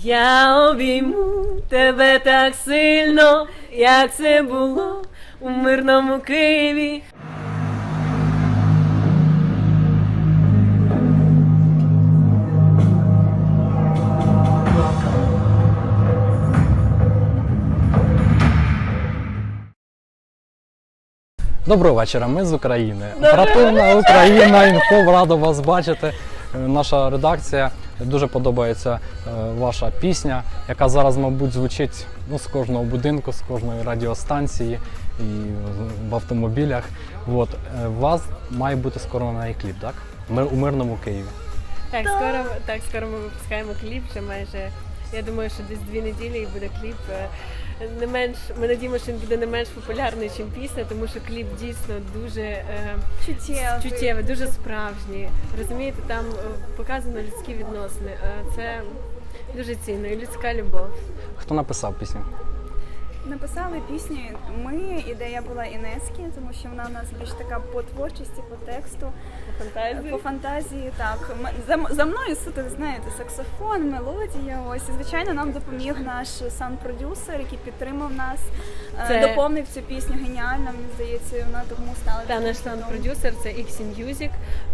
Я обійму тебе так сильно, як це було у мирному Києві. Доброго вечора, ми з України. Оперативна Україна, інфо, радо вас бачити. Е, Наша редакція дуже подобається е, ваша пісня, яка зараз, мабуть, звучить ну, з кожного будинку, з кожної радіостанції і в автомобілях. От. е, У вас має бути скоро на кліп, так? У мирному Києві. Так, скоро так, скоро ми випускаємо кліп. Вже майже я думаю, що десь дві неділі і буде кліп. Не менш ми надіємося, що він буде не менш популярний, ніж пісня, тому що кліп дійсно дуже е, Чуттєвий. чуттєвий, дуже справжній. Розумієте, там е, показано людські відносини. Це дуже цінно і людська любов. Хто написав пісню? Написали пісню ми. Ідея була Інески, тому що вона у нас більш така по творчості, по тексту, Фантазії. по фантазії. Так М- за, за мною суто, ви знаєте, саксофон, мелодія. Ось і звичайно нам допоміг наш саунд-продюсер, який підтримав нас, е, Це- доповнив цю пісню геніально. Мені здається, і вона тому стала Та таким наш хітом. саунд-продюсер це Іксі Music.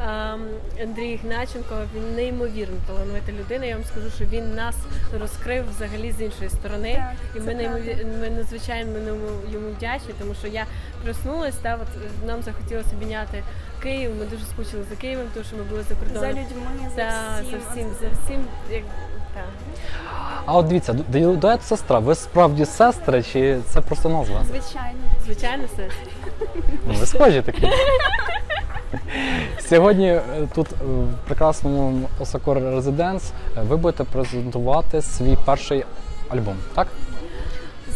Ем, Андрій Ігначенко. Він неймовірно талановита людина. Я вам скажу, що він нас розкрив взагалі з іншої сторони. Так, і це ми неймові... правда. ми надзвичайно йому, йому вдячні, тому що я проснулась, та от нам захотілося обійняти Київ. Ми дуже скучили за Києвом, тому що ми були за кордоном. за людьми, за Та, всім. за всім, за всім. Як... Та. А от дивіться, ду- дует сестра. Ви справді сестри чи це просто назва? Звичайно. Звичайно, все. Ну, ви схожі такі. Сьогодні е, тут е, в прекрасному Осакор Резиденс ви будете презентувати свій перший альбом, так?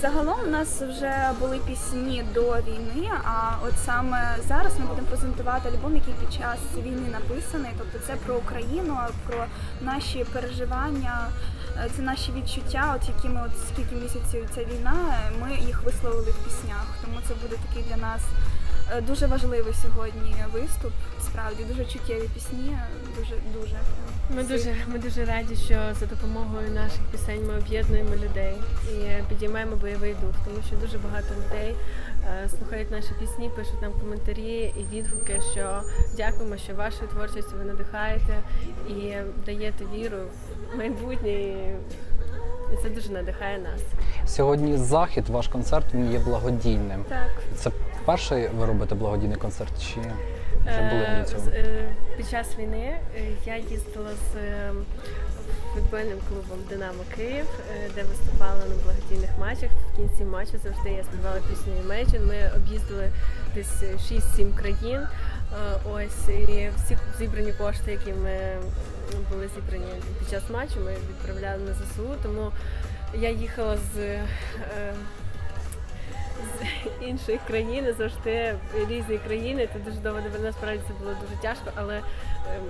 Загалом у нас вже були пісні до війни, а от саме зараз ми будемо презентувати альбом, який під час війни написаний. Тобто це про Україну, про наші переживання, е, це наші відчуття, от які ми от скільки місяців ця війна, ми їх висловили в піснях. Тому це буде такий для нас дуже важливий сьогодні виступ. Справді дуже чуттєві пісні, дуже дуже. Ми дуже, ми дуже раді, що за допомогою наших пісень ми об'єднуємо людей і підіймаємо бойовий дух, тому що дуже багато людей е, слухають наші пісні, пишуть нам коментарі і відгуки, що дякуємо, що вашою творчістю ви надихаєте і даєте віру в майбутнє. І і це дуже надихає нас. Сьогодні захід, ваш концерт він є благодійним. Так. Це перший ви робите благодійний концерт чи вже були Е, до цього? е, Під час війни е, я їздила з футбольним клубом Динамо Київ, де виступала на благодійних матчах. В кінці матчу завжди я співала пісню Imagine. Ми об'їздили десь 6-7 країн. Ось і всі зібрані кошти, які ми були зібрані під час матчу, ми відправляли на ЗСУ. Тому я їхала з. З іншої країни, завжди різні країни. Це дуже довго насправді це було дуже тяжко, але е,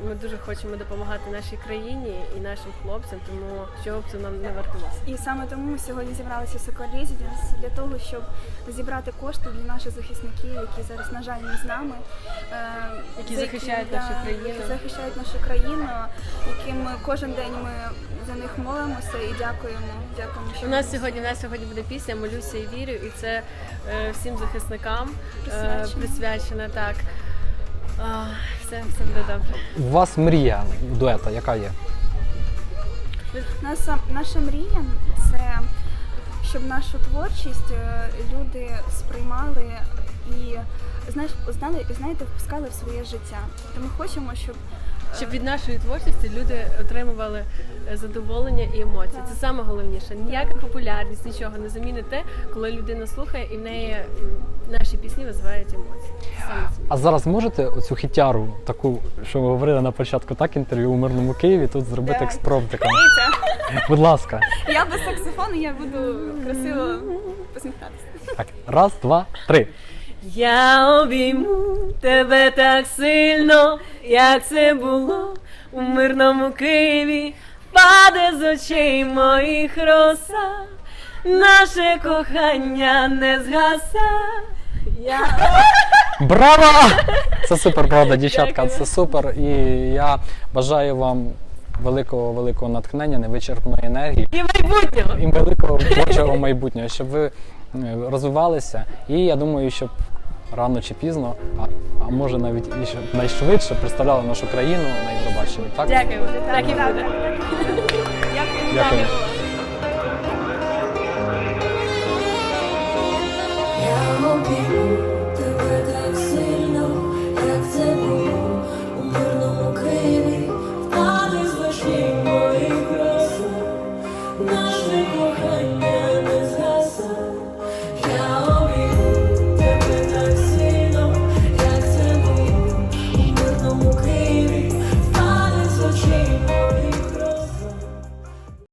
ми дуже хочемо допомагати нашій країні і нашим хлопцям, тому чого б це нам не вартувалося. І саме тому ми сьогодні зібралися в Соколь для того, щоб зібрати кошти для наших захисників, які зараз, на жаль, не з нами, е, Які захищають да, нашу країну. які захищають нашу країну, яким кожен день ми за них молимося і дякуємо. Дякуємо, що У нас сьогодні у нас сьогодні буде пісня Молюся і вірю, і це всім захисникам е, Присвячена. присвячена так. Все, все буде добре. У вас мрія дуета, яка є? Наша, наша мрія це щоб нашу творчість е, люди сприймали і знаєш, знали, знаєте, впускали в своє життя. Тобто ми хочемо, щоб е, Щоб від нашої творчості люди отримували е, задоволення і емоції. Це саме головніше. Ніяка популярність, нічого не замінить те, коли людина слухає і в неї наші пісні визивають емоції. Саме. А зараз можете оцю хітяру, таку, що ви говорили на початку, так інтерв'ю у мирному Києві, тут зробити Так. експромтиком? Будь ласка. я без саксофону, я буду красиво посміхатися. Так, раз, два, три. Я обійму тебе так сильно, як це було у мирному Києві, паде з очей моїх роса, наше кохання не згаса. Я Браво! Це супер, правда, дівчатка, це супер. І я бажаю вам великого великого натхнення, невичерпної енергії І майбутнього! і великого творчого майбутнього, щоб ви е, розвивалися. І я думаю, щоб рано чи пізно, а, а може навіть і ще найшвидше представляли нашу країну на Євробаченні. Так? Дякую. Так і буде. Дякую. Дякую. Я тебе